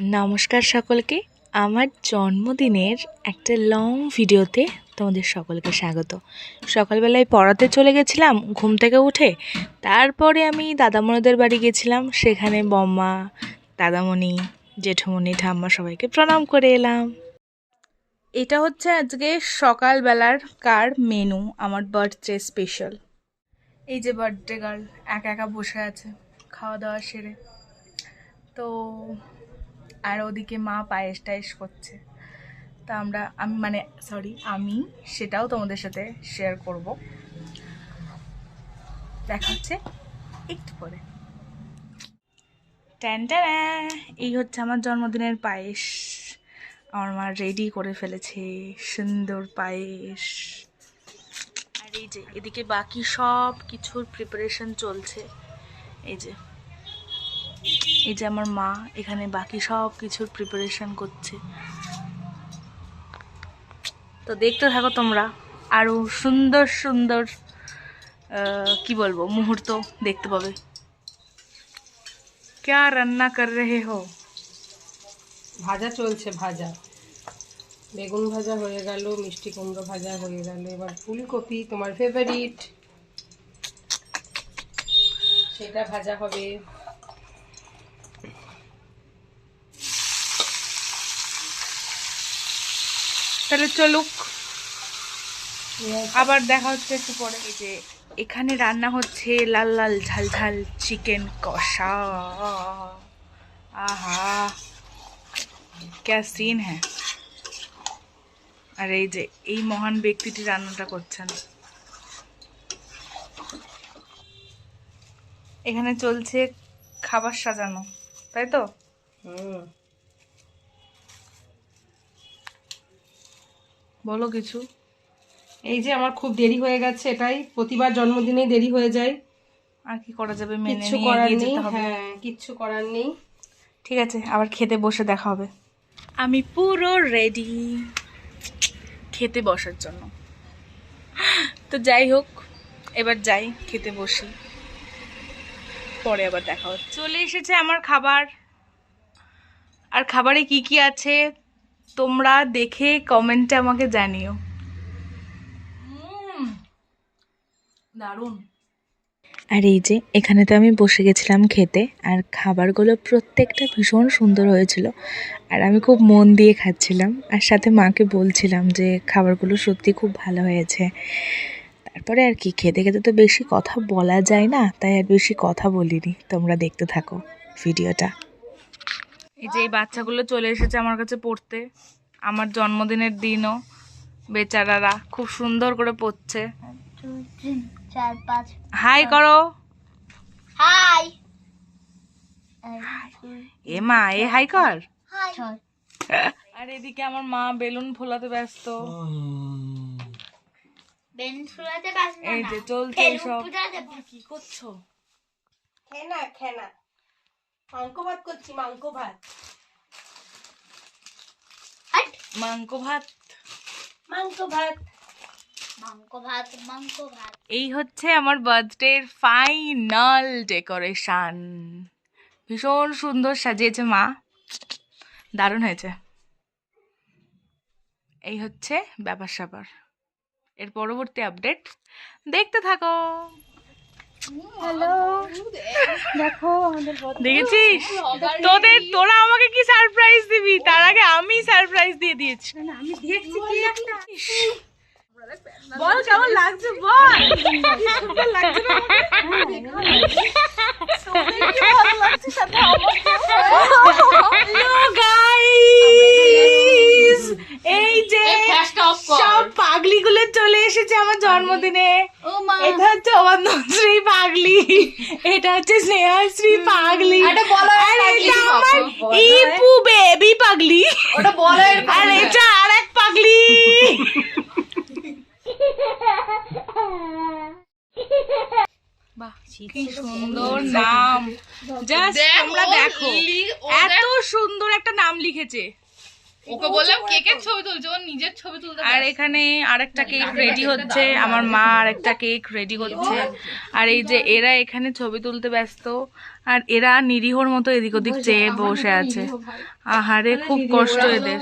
নমস্কার সকলকে। আমার জন্মদিনের একটা লং ভিডিওতে তোমাদের সকলকে স্বাগত। সকালবেলায় পড়াতে চলে গেছিলাম, ঘুম থেকে উঠে তারপরে আমি দাদামণিদের বাড়ি গেছিলাম। সেখানে বম্মা, দাদামণি, জেঠুমণি, ঠাম্মা সবাইকে প্রণাম করে এলাম। এটা হচ্ছে আজকে সকালবেলার কার মেনু, আমার বার্থডে স্পেশাল এই যে বার্থডে গার্ল একা একা বসে আছে, খাওয়া দাওয়া সেরে। তো আর ওদিকে মা পায়েস টায়েস করছে। তা আমরা, আমি মানে সরি আমি সেটাও তোমাদের সাথে শেয়ার করব। দেখা হচ্ছে একটু পরে। ট্যান এই হচ্ছে আমার জন্মদিনের পায়েস। আমার মা রেডি করে ফেলেছে, সুন্দর পায়েস। আর এই যে, এদিকে বাকি সব কিছুর প্রিপারেশন চলছে। এই যে। এই যে আমার মা এখানে বাকি সব কিছুর প্রিপারেশন করছে। তো দেখতে থাকো তোমরা আরও সুন্দর সুন্দর কি বলব, মুহূর্ত দেখতে পাবে। ক্যা রান্না কর রে হো? ভাজা চলছে, ভাজা। বেগুন ভাজা হয়ে গেল, মিষ্টি কুমড়ো ভাজা হয়ে গেল। এবার ফুলকপি, তোমার ফেভারিট সেটা ভাজা হবে। তাহলে চলুক আবার দেখা হচ্ছে একটু পরে। এই যে এখানে রান্না হচ্ছে লাল লাল ঝাল ঝাল চিকেন কষা। আহা। ক্যা সিন হ্যাঁ। আর এই যে এই মহান ব্যক্তিটি রান্নাটা করছেন। এখানে চলছে খাবার সাজানো তাই তো? হুম। বলো কিছু। এই যে আমার খুব দেরি হয়ে গেছে এটাই। প্রতিবার জন্মদিনেই দেরি হয়ে যায়। আর কি করা যাবে? মেনে কিচ্ছু নিয়ে করার নেই হ্যাঁ কিচ্ছু করার নেই। ঠিক আছে আবার খেতে বসে দেখা হবে। আমি পুরো রেডি খেতে বসার জন্য। তো যাই হোক এবার যাই খেতে বসি। পরে আবার দেখা হচ্ছে। চলে এসেছে আমার খাবার। আর খাবারে কি কি আছে? তোমরা দেখে কমেন্টে আমাকে জানিও। দারুণ। আর এই যে এখানে তো আমি বসে গেছিলাম খেতে আর খাবারগুলো প্রত্যেকটা ভীষণ সুন্দর হয়েছিল আর আমি খুব মন দিয়ে খাচ্ছিলাম আর সাথে মাকে বলছিলাম যে খাবারগুলো সত্যি খুব ভালো হয়েছে। তারপরে আর কি খেতে খেতে তো বেশি কথা বলা যায় না তাই আর বেশি কথা বলিনি তোমরা দেখতে থাকো ভিডিওটা। এই যে এই বাচ্চাগুলো চলে এসেছে আমার কাছে পড়তে আমার জন্মদিনের দিনও বেচারারা খুব সুন্দর করে পড়ছে। হাই করো। হাই এ মা এ হাই কর। হাই আর এদিকে আমার মা বেলুন ফোলাতে ব্যস্ত। এই যে চলছে সব। কি করছ? খেনা খেনা। মাংস ভাত করছি মাংস ভাত। হাট মাংস ভাত। মাংস ভাত। এই হচ্ছে আমার বার্থডের ফাইনাল ডেকোরেশন ভীষণ সুন্দর সাজিয়েছে মা। দারুণ হয়েছে। এই হচ্ছে ব্যাপার স্যাপার এর পরবর্তী আপডেট দেখতে থাকো। হ্যালো দেখো দেখেছিস? তোদের তোরা আমাকে কি সারপ্রাইজ দিবি? তার আগে আমি সারপ্রাইজ দিয়ে দিয়েছি। আমি দেখছি কি একটা। বল কেমন লাগছে? বল। সুন্দর লাগছে না আমাকে? আমার জন্মদিনে? এটা হচ্ছে অবন্ধশ্রী পাগলি। এটা হচ্ছে স্নেহাশ্রী পাগলি। আর এটা আমার ইপু বেবি পাগলি। ওটা বলো আর এটা আর এক পাগলি কি সুন্দর নাম। জাস্ট তোমরা দেখো। এত সুন্দর একটা নাম লিখেছে। ওকে বললাম কেকের ছবি তুলছে ও নিজের ছবি তুলতে আর এখানে আরেকটা কেক রেডি হচ্ছে আমার মা আরেকটা কেক রেডি করছে আর এই যে এরা এখানে ছবি তুলতে ব্যস্ত আর এরা নিরীহর মতো এদিক ওদিক চেয়ে বসে আছে আহারে খুব কষ্ট এদের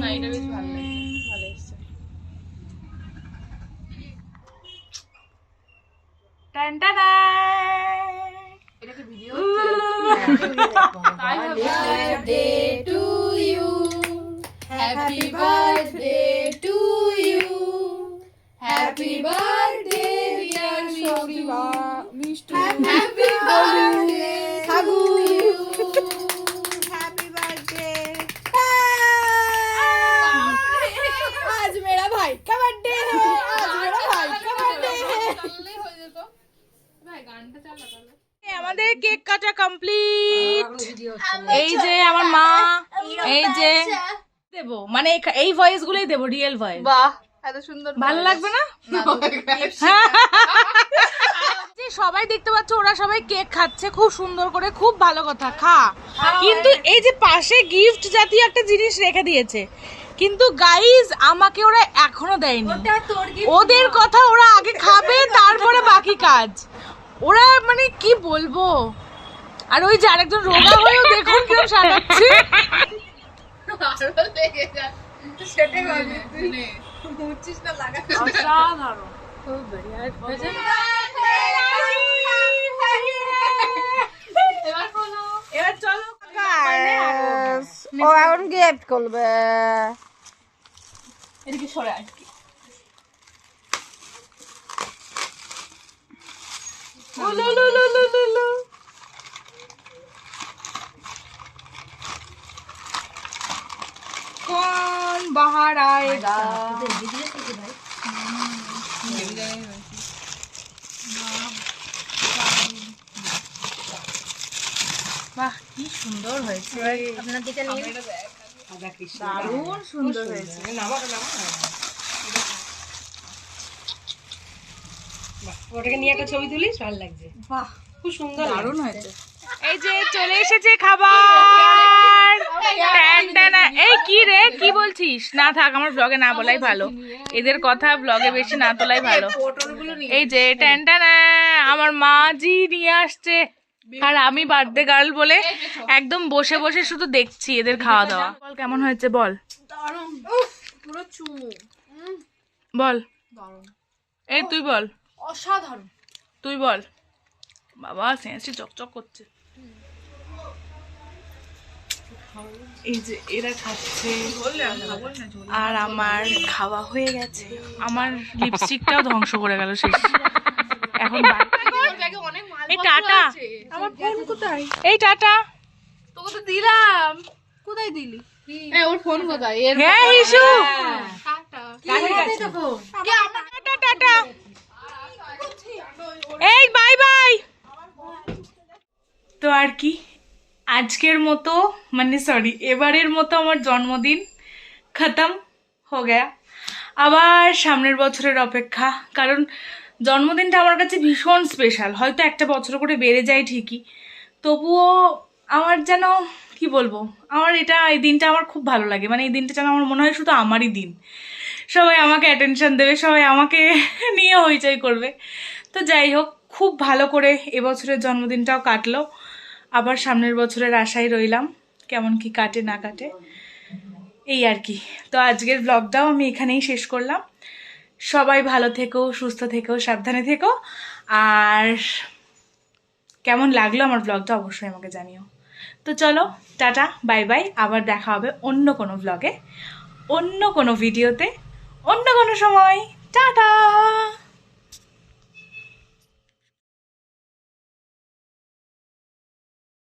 না এটা Happy birthday to you. Happy birthday to you. Happy birthday, dear Shogdiva. Happy birthday. এই আমার মা এই যে দেবো। মানে এই ভয়েস গুলোই দেবো রিয়েল ভয়েস বাহ এত সুন্দর ভালো লাগবে না? যে সবাই দেখতে পাচ্ছ ওরা সবাই কেক খাচ্ছে খুব সুন্দর করে খুব ভালো কথা খা। কিন্তু এই যে পাশে গিফট জাতীয় একটা জিনিস রেখে দিয়েছে কিন্তু গাইজ আমাকে ওরা এখনও দেয়নি। ওদের কথা ওরা আগে খাবে তারপরে বাকি কাজ। ওরা মানে কি বলব? আর ওই যে আরেকজন রোগা হয়েও দেখুন কীরকম সাজাচ্ছে। ও এখন গিফট করবে। এদিকে সরে আয়। कौन বাহ কি সুন্দর হয়েছে আপনার দিকে সুন্দর হয়েছে একটা ছবি তুলিস ভালো লাগছে বাহ খুব সুন্দর দারুণ হয়েছে এই যে চলে এসেছে খাবার। এই কি রে কি বলছিস না থাক আমার ব্লগে না বলাই ভালো এদের কথা ব্লগে বেশি না তোলাই ভালো এই যে ট্যানটানা আমার মা জি নিয়ে আসছে আর আমি বার্থডে গার্ল বলে একদম বসে বসে শুধু দেখছি এদের খাওয়া দাওয়া বল কেমন হয়েছে বল বল এই তুই বল অসাধারণ তুই বল বাবা সেন্সি চকচক করছে এই যে এরা খাচ্ছে। আর আমার খাওয়া হয়ে গেছে। আমার লিপস্টিকটাও ধ্বংস করে গেল শেষ। এখন বাকি- অনেক মাল এই টাটা। আমার ফোন কোথায়? এই টাটা। তোকে তো দিলাম। কোথায় দিলি? হ্যাঁ ওর ফোন কোথায়? হ্যাঁ টাটা। এই বাই বাই তো আর কি? আজকের মতো মানে সরি এবারের মতো আমার জন্মদিন খতম হো গয়া। আবার সামনের বছরের অপেক্ষা, কারণ জন্মদিনটা আমার কাছে ভীষণ স্পেশাল হয়তো একটা বছর করে বেড়ে যায় ঠিকই, তবুও আমার যেন, কি বলব, আমার এটা, এই দিনটা আমার খুব ভালো লাগে। মানে এই দিনটা যেন আমার মনে হয় শুধু আমারই দিন। সবাই আমাকে অ্যাটেনশন দেবে, সবাই আমাকে নিয়ে হইচই করবে। তো যাই হোক, খুব ভালো করে এবছরের জন্মদিনটাও কাটলো। আবার সামনের বছরের আশায় রইলাম, কেমন কি কাটে না কাটে। এই আর কি। তো আজকের ব্লগটাও আমি এখানেই শেষ করলাম। সবাই ভালো থেকো, সুস্থ থেকো, সাবধানে থেকো। আর কেমন লাগল আমার ব্লগটা অবশ্যই আমাকে জানিও। তো চলো, টাটা বাই বাই আবার দেখা হবে অন্য কোনো ব্লগে অন্য কোনো ভিডিওতে অন্য কোনো সময়। টাটা!